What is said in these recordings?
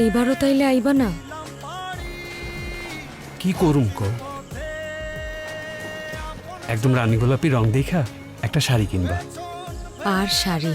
এইবারও তাইলে আইবা না? কি করুম কো? একদম রানী গোলাপি রং দেখা একটা শাড়ি কিনবা। আর শাড়ি।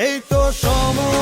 এই তো সময়